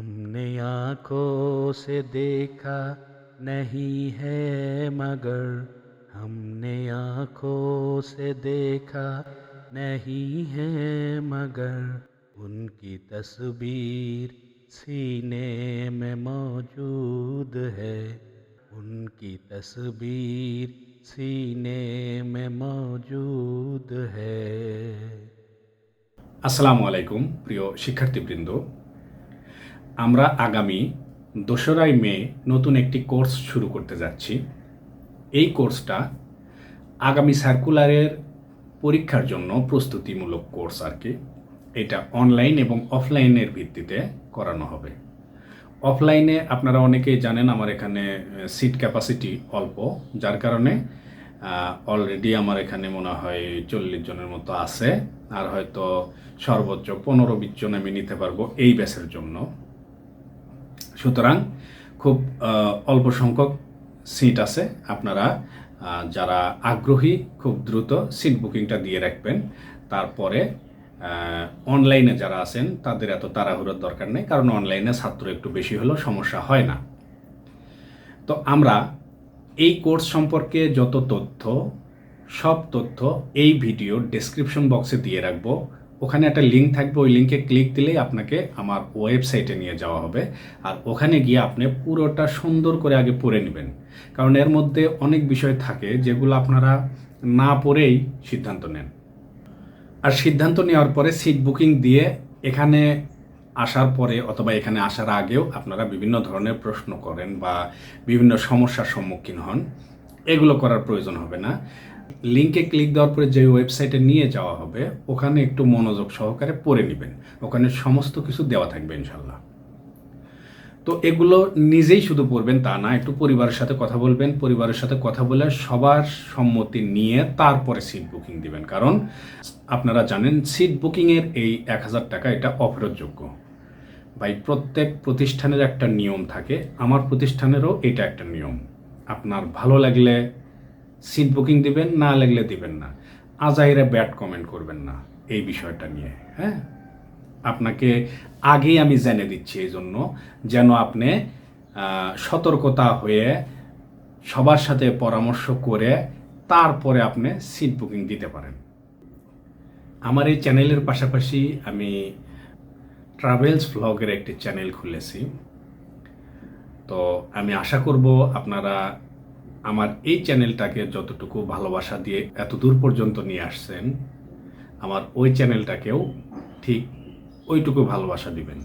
हमने आंखों से देखा नहीं है मगर हमने आंखों से देखा नहीं है मगर उनकी तस्वीर सीने में मौजूद है उनकी तस्वीर सीने में मौजूद है আসসালামু আলাইকুম প্রিয় শিক্ষার্থীবৃন্দ আমরা আগামী দোসরাই মে নতুন একটি কোর্স শুরু করতে যাচ্ছি। এই কোর্সটা আগামী সার্কুলারের পরীক্ষার জন্য প্রস্তুতিমূলক কোর্স আর কি। এটা অনলাইন এবং অফলাইনের ভিত্তিতে করানো হবে। অফলাইনে আপনারা অনেকেই জানেন আমার এখানে সিট ক্যাপাসিটি অল্প। যার কারণে অলরেডি আমার এখানে মনে হয় চল্লিশ জনের মতো আছে। আর হয়তো সর্বোচ্চ পনেরো বিশ জন আমি নিতে পারব এই ব্যাচের জন্য। সুতরাং খুব অল্প সংখ্যক সিট আছে। আপনারা যারা আগ্রহী, খুব দ্রুত সিট বুকিংটা দিয়ে রাখবেন। তারপরে অনলাইনে যারা আছেন, তাদের এত তাড়াহুড়োর দরকার নেই, কারণ অনলাইনে ছাত্র একটু বেশি হলেও সমস্যা হয় না। তো আমরা এই কোর্স সম্পর্কে যত তথ্য, সব তথ্য এই ভিডিও ডেসক্রিপশন বক্সে দিয়ে রাখব। ওখানে একটা লিঙ্ক থাকবে, ওই লিঙ্কে ক্লিক দিলেই আপনাকে আমার ওয়েবসাইটে নিয়ে যাওয়া হবে। আর ওখানে গিয়ে আপনি পুরোটা সুন্দর করে আগে পড়ে নেবেন। কারণ এর মধ্যে অনেক বিষয় থাকে যেগুলো আপনারা না পড়েই সিদ্ধান্ত নেন। আর সিদ্ধান্ত নেওয়ার পরে সিট বুকিং দিয়ে এখানে আসার পরে অথবা এখানে আসার আগেও আপনারা বিভিন্ন ধরনের প্রশ্ন করেন বা বিভিন্ন সমস্যার সম্মুখীন হন। এগুলো করার প্রয়োজন হবে না। লিঙ্কে ক্লিক দেওয়ার পরে যে ওয়েবসাইটে নিয়ে যাওয়া হবে, ওখানে একটু মনোযোগ সহকারে পড়ে নেবেন। ওখানে সমস্ত কিছু দেওয়া থাকবে ইনশাল্লাহ তো এগুলো নিজেই শুধু পড়বেন, তা না, একটু পরিবারের সাথে কথা বলবেন, পরিবারের সাথে কথা বলে সবার সম্মতি নিয়ে তারপরে সিট বুকিং দিবেন। কারণ আপনারা জানেন সিট বুকিংয়ের এই এক হাজার টাকা এটা অফেরতযোগ্য ভাই, প্রত্যেক প্রতিষ্ঠানের একটা নিয়ম থাকে, আমার প্রতিষ্ঠানেরও এটা একটা নিয়ম। আপনার ভালো লাগলে সিট বুকিং দিবেন, না লাগলে দিবেন না। আজাইরে ব্যাড কমেন্ট করবেন না এই বিষয়টা নিয়ে হ্যাঁ? আপনাকে আগেই আমি জেনে দিচ্ছি এই জন্য যেন আপনি সতর্কতা হয়ে সবার সাথে পরামর্শ করে তারপরে আপনি সিট বুকিং দিতে পারেন। আমার এই চ্যানেলের পাশাপাশি আমি ট্রাভেলস ভ্লগের একটি চ্যানেল খুলেছি। তো আমি আশা করব আপনারা আমার এই চ্যানেলটাকে যতটুকু ভালোবাসা দিয়ে এত দূর পর্যন্ত নিয়ে আসছেন, আমার ওই চ্যানেলটাকেও ঠিক ওইটুকু ভালোবাসা দিবেন।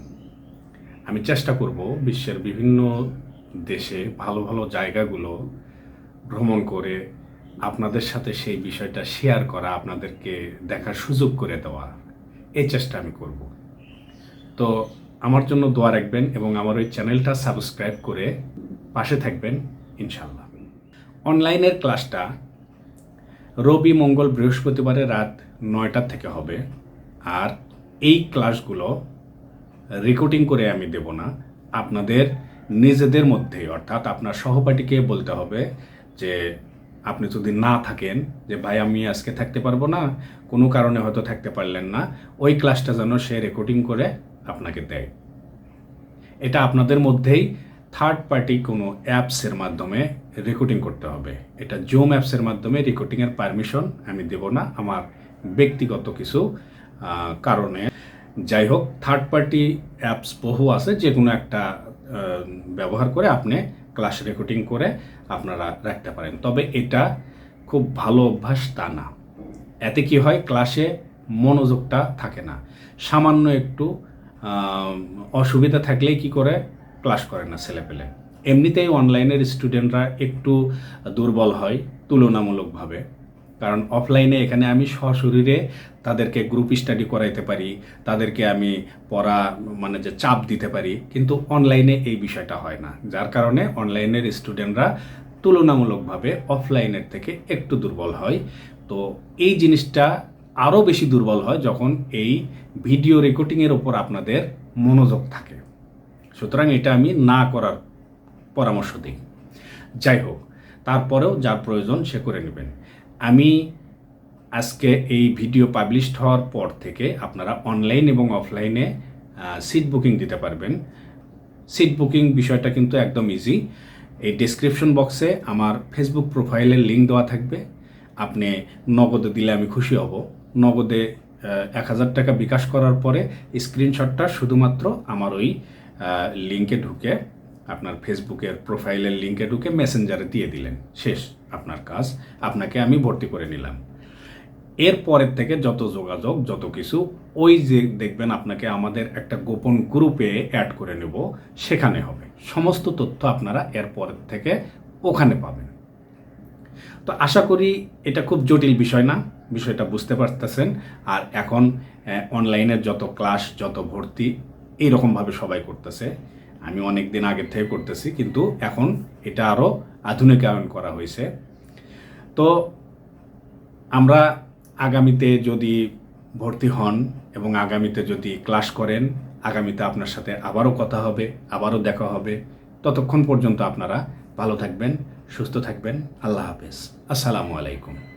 আমি চেষ্টা করব বিশ্বের বিভিন্ন দেশে ভালো ভালো জায়গাগুলো ভ্রমণ করে আপনাদের সাথে সেই বিষয়টা শেয়ার করা, আপনাদেরকে দেখার সুযোগ করে দেওয়া। এই চেষ্টা আমি করব। তো আমার জন্য দোয়া রাখবেন এবং আমার ওই চ্যানেলটা সাবস্ক্রাইব করে পাশে থাকবেন ইনশাল্লাহ অনলাইনের ক্লাসটা রবি মঙ্গল বৃহস্পতিবারে রাত নয়টার থেকে হবে আর এই ক্লাসগুলো রেকর্ডিং করে আমি দেব না। আপনাদের নিজেদের মধ্যে, অর্থাৎ আপনার সহপাঠীকে বলতে হবে যে আপনি যদি না থাকেন, যে ভাই আমি আজকে থাকতে পারব না, কোনো কারণে হয়তো থাকতে পারলেন না, ওই ক্লাসটা যেন সে রেকর্ডিং করে আপনাকে দেয়। এটা আপনাদের মধ্যেই থার্ড পার্টি কোনো অ্যাপসের মাধ্যমে রেকর্ডিং করতে হবে। এটা জুম অ্যাপসের মাধ্যমে রেকর্ডিংয়ের পারমিশন আমি দেব না। আমার ব্যক্তিগত কিছু কারণে। যাই হোক থার্ড পার্টি অ্যাপস বহু আছে যে কোনো একটা ব্যবহার করে আপনি ক্লাস রেকর্ডিং করে আপনারা রাখতে পারেন। তবে এটা খুব ভালো অভ্যাস তা না। এতে কি হয় ক্লাসে মনোযোগটা থাকে না। সামান্য একটু অসুবিধা থাকলেই কি করে ক্লাস করে না ছেলেপেলে। এমনিতেই অনলাইনের স্টুডেন্টরা একটু দুর্বল হয় তুলনামূলকভাবে। কারণ অফলাইনে এখানে আমি সশরীরে তাদেরকে গ্রুপ স্টাডি করাইতে পারি, তাদেরকে আমি পড়া মানে যে চাপ দিতে পারি, কিন্তু অনলাইনে এই বিষয়টা হয় না। যার কারণে অনলাইনের স্টুডেন্টরা তুলনামূলকভাবে অফলাইনের থেকে একটু দুর্বল হয়। তো এই জিনিসটা আরও বেশি দুর্বল হয় যখন এই ভিডিও রেকর্ডিংয়ের ওপর আপনাদের মনোযোগ থাকে। সুতরাং এটা আমি না করার পরামর্শ দিই। যাই হোক, তারপরেও যার প্রয়োজন সে করে নেবেন। আমি আজকে এই ভিডিও পাবলিশড হওয়ার পর থেকে আপনারা অনলাইন এবং অফলাইনে সিট বুকিং দিতে পারবেন। সিট বুকিং বিষয়টা কিন্তু একদম ইজি এই ডেসক্রিপশন বক্সে আমার ফেসবুক প্রোফাইলের লিঙ্ক দেওয়া থাকবে। আপনি নগদে দিলে আমি খুশি হব। নগদে এক হাজার টাকা বিকাশ করার পরে স্ক্রিনশটটা শুধুমাত্র আমার ওই লিঙ্কে ঢুকে আপনার ফেসবুকের প্রোফাইলের লিঙ্কে ঢুকে মেসেঞ্জারে দিয়ে দিলেন। শেষ আপনার কাজ। আপনাকে আমি ভর্তি করে নিলাম। এর পরের থেকে যত যোগাযোগ, যত কিছু, ওই যে দেখবেন আপনাকে আমাদের একটা গোপন গ্রুপে অ্যাড করে নেব। সেখানে হবে। সমস্ত তথ্য আপনারা এর পরের থেকে ওখানে পাবেন। তো আশা করি এটা খুব জটিল বিষয় না। বিষয়টা বুঝতে পারতেছেন। আর এখন অনলাইনের যত ক্লাস যত ভর্তি এইরকমভাবে সবাই করতেছে। আমি অনেক দিন আগের থেকে করতেছি, কিন্তু এখন এটা আরও আধুনিকায়ন করা হয়েছে। তো আমরা আগামীতে যদি ভর্তি হন এবং আগামীতে যদি ক্লাস করেন, আগামীতে আপনার সাথে আবারও কথা হবে, আবারও দেখা হবে। ততক্ষণ পর্যন্ত আপনারা ভালো থাকবেন, সুস্থ থাকবেন। আল্লাহ হাফেজ। আসসালামু আলাইকুম।